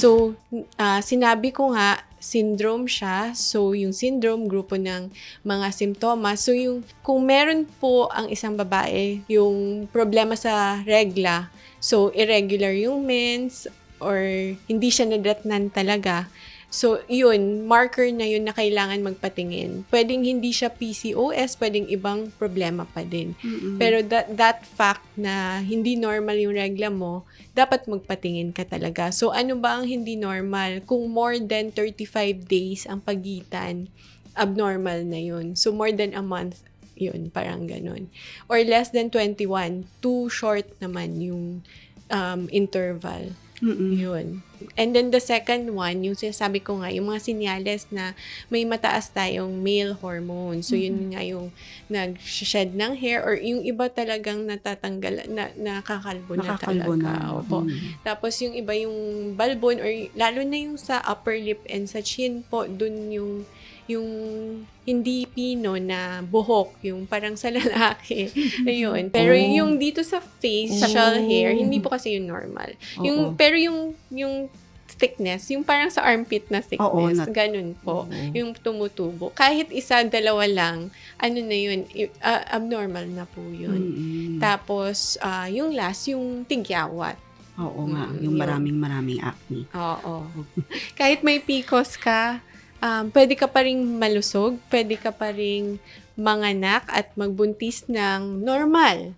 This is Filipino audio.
So, ah, sinabi ko nga, syndrome siya. So, yung syndrome, grupo ng mga simptomas. So, yung, kung meron po ang isang babae, yung problema sa regla, so, irregular yung mens, or hindi siya nadatnan talaga, So, yun, marker na yun na kailangan magpatingin. Pwedeng hindi siya PCOS, pwedeng ibang problema pa din. Mm-mm. Pero that, that fact na hindi normal yung regla mo, dapat magpatingin ka talaga. So, ano ba ang hindi normal? Kung more than 35 days ang pagitan, abnormal na yun. So, more than a month, yun, parang ganun. Or less than 21, too short naman yung um, interval. Mm-mm. Yun. And then the second one, yung sinasabi ko nga, yung mga sinyales na may mataas tayong male hormone. So, yun nga yung nag-shed ng hair or yung iba talagang natatanggal, na, nakakalbo na Nakakalbo talaga. na. Opo. Mm. Tapos yung iba yung balbon or lalo na yung sa upper lip and sa chin po, dun yung yung hindi pino na buhok, yung parang sa lalaki. Ayun. Pero Oh. yung dito sa facial Oh. hair, hindi po kasi yung normal. Yung pero yung yung thickness, yung parang sa armpit na thickness, Oo, na- ganun po. Oo. Yung tumutubo. Kahit isa, dalawa lang, ano na yun, ah, abnormal na po yun. Mm-mm. Tapos, ah, yung last, yung tigyawat. Oo nga, Mm, yung yun. maraming maraming acne. Oo. Kahit may PCOS ka, um, pwede ka pa rin malusog, pwede ka pa rin manganak at magbuntis ng normal.